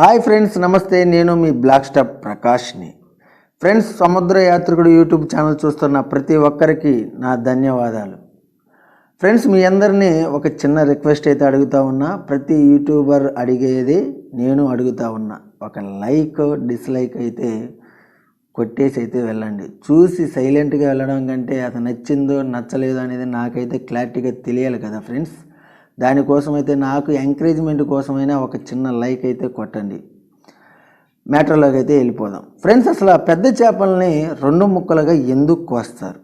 Hi friends నమస్తే. నేను మీ బ్లాక్ స్టాప్ ప్రకాష్ని. ఫ్రెండ్స్ సముద్ర యాత్రికుడు యూట్యూబ్ ఛానల్ చూస్తున్న ప్రతి ఒక్కరికి నా ధన్యవాదాలు. ఫ్రెండ్స్ మీ అందరినీ ఒక చిన్న రిక్వెస్ట్ అయితే అడుగుతా ఉన్నా. ప్రతి యూట్యూబర్ అడిగేది నేను అడుగుతా ఉన్నా. ఒక లైక్ డిస్లైక్ అయితే కొట్టేసి అయితే వెళ్ళండి. చూసి సైలెంట్గా వెళ్ళడం కంటే అది నచ్చిందో నచ్చలేదో అనేది నాకైతే క్లారిటీగా తెలియాలి కదా ఫ్రెండ్స్. దానికోసమైతే నాకు ఎంకరేజ్మెంట్ కోసమైనా ఒక చిన్న లైక్ అయితే కొట్టండి. మ్యాటర్లోకి అయితే వెళ్ళిపోదాం. ఫ్రెండ్స్ అసలు ఆ పెద్ద చేపల్ని రెండు ముక్కలుగా ఎందుకు కోస్తారు?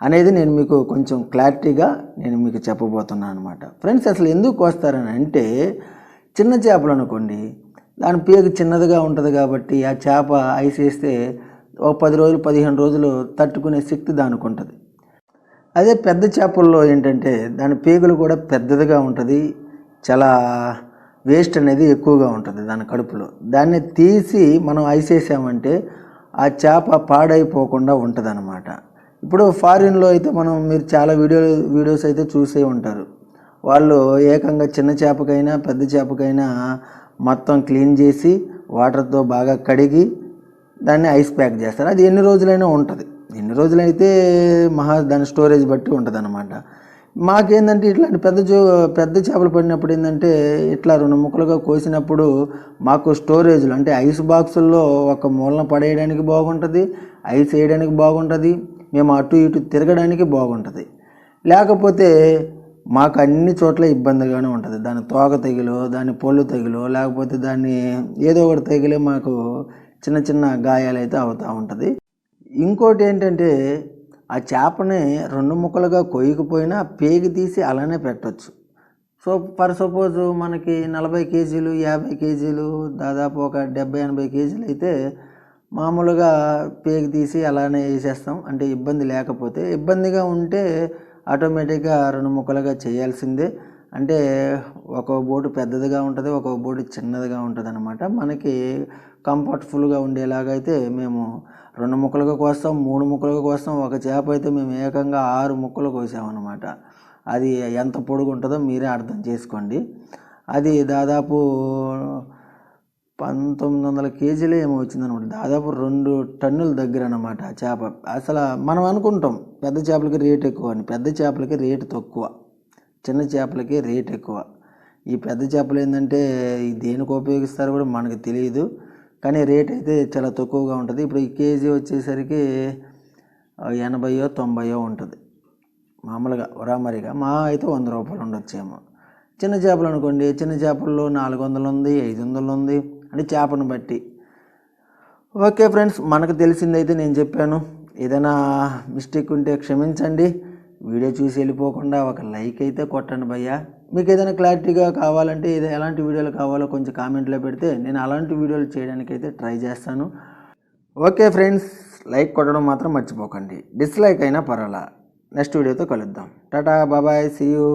అనేది నేను మీకు కొంచెం క్లారిటీగా నేను మీకు చెప్పబోతున్నాను అనమాట ఫ్రెండ్స్ అసలు ఎందుకు కోస్తారని అంటే చిన్న చేపలు అనుకోండి దాని పేగు చిన్నదిగా ఉంటుంది కాబట్టి ఆ చేప ఐసేస్తే ఓ ఒక పది రోజులు పదిహేను రోజులు తట్టుకునే శక్తి దానికి ఉంటుంది. అదే పెద్ద చేపల్లో ఏంటంటే దాని పేగులు కూడా పెద్దదిగా ఉంటుంది. చాలా వేస్ట్ అనేది ఎక్కువగా ఉంటుంది దాని కడుపులో. దాన్ని తీసి మనం ఐస్ వేసామంటే ఆ చేప పాడైపోకుండా ఉంటుంది ఇప్పుడు ఫారిన్లో అయితే మనం మీరు చాలా వీడియో వీడియోస్ అయితే చూసే ఉంటారు. వాళ్ళు ఏకంగా చిన్న చేపకైనా పెద్ద చేపకైనా మొత్తం క్లీన్ చేసి వాటర్తో బాగా కడిగి దాన్ని ఐస్ ప్యాక్ చేస్తారు. అది ఎన్ని రోజులైనా ఉంటుంది. రోజులైతే మహా దాని స్టోరేజ్ బట్టి ఉంటుంది అనమాట మాకేందంటే ఇట్లాంటి పెద్ద చే పెద్ద చేపలు పడినప్పుడు ఏంటంటే ఇట్లా రెండు ముక్కలుగా కోసినప్పుడు మాకు స్టోరేజ్లు అంటే ఐస్ బాక్సుల్లో ఒక మూలన పడేయడానికి బాగుంటుంది ఐస్ వేయడానికి బాగుంటుంది మేము అటు ఇటు తిరగడానికి బాగుంటుంది. లేకపోతే మాకు అన్ని చోట్ల ఇబ్బందిగానే ఉంటుంది. దాని తోక తెగిలో దాని పొల్లు తెగిలో లేకపోతే దాన్ని ఏదో ఒకటి తెగిలే మాకు చిన్న చిన్న గాయాలు అయితే అవుతూ ఉంటుంది. ఇంకోటి ఏంటంటే ఆ చేపని రెండు ముక్కలుగా కొయ్యకపోయినా పేగి తీసి అలానే పెట్టచ్చు. సో ఫర్ సపోజ్ మనకి నలభై కేజీలు యాభై కేజీలు దాదాపు ఒక డెబ్బై ఎనభై కేజీలు అయితే మామూలుగా పేగి తీసి అలానే వేసేస్తాం. అంటే ఇబ్బంది లేకపోతే ఇబ్బందిగా ఉంటే ఆటోమేటిక్గా రెండు ముక్కలుగా చేయాల్సిందే. అంటే ఒక బోటు పెద్దదిగా ఉంటుంది ఒక బోటు చిన్నదిగా ఉంటుంది అనమాట మనకి కంఫర్ట్ఫుల్గా ఉండేలాగా అయితే మేము రెండు ముక్కలుగా కోస్తాం మూడు ముక్కలుగా కోస్తాం ఒక చేప అయితే మేము ఏకంగా ఆరు ముక్కలు కోసామన్నమాట. అది ఎంత పొడుగు ఉంటుందో మీరే అర్థం చేసుకోండి. అది దాదాపు పంతొమ్మిది వందల కేజీలు ఏమో వచ్చిందనమాట దాదాపు రెండు టన్నుల దగ్గర అనమాట ఆ చేప. అసలు మనం అనుకుంటాం పెద్ద చేపలకి రేట్ ఎక్కువ అని పెద్ద చేపలకి రేటు తక్కువ. చిన్న చేపలకి రేట్ ఎక్కువ. ఈ పెద్ద చేపలు ఏంటంటే దేనికి ఉపయోగిస్తారో కూడా మనకు తెలియదు కానీ రేట్ అయితే చాలా తక్కువగా ఉంటుంది. ఇప్పుడు ఈ కేజీ వచ్చేసరికి ఎనభైయో తొంభైయో ఉంటుంది. మామూలుగా వరామరిగా మా అయితే వంద రూపాయలు ఉండొచ్చేమో. చిన్న చేపలు అనుకోండి చిన్న చేపల్లో నాలుగు వందలు ఉంది ఐదు వందలు ఉంది అంటే చేపను బట్టి. ఓకే ఫ్రెండ్స్ మనకు తెలిసిందైతే నేను చెప్పాను. ఏదైనా మిస్టేక్ ఉంటే క్షమించండి. వీడియో చూసి వెళ్ళిపోకుండా ఒక లైక్ అయితే కొట్టండి భయ్యా. మీకు ఏదైనా క్లారిటీగా కావాలంటే ఏదో ఎలాంటి వీడియోలు కావాలో కొంచెం కామెంట్లో పెడితే నేను అలాంటి వీడియోలు చేయడానికి అయితే ట్రై చేస్తాను. ఓకే ఫ్రెండ్స్ లైక్ కొట్టడం మాత్రం మర్చిపోకండి. డిస్లైక్ అయినా పర్వాలా. నెక్స్ట్ వీడియోతో కలుద్దాం. టాటా బాబాయ్ సీ యూ.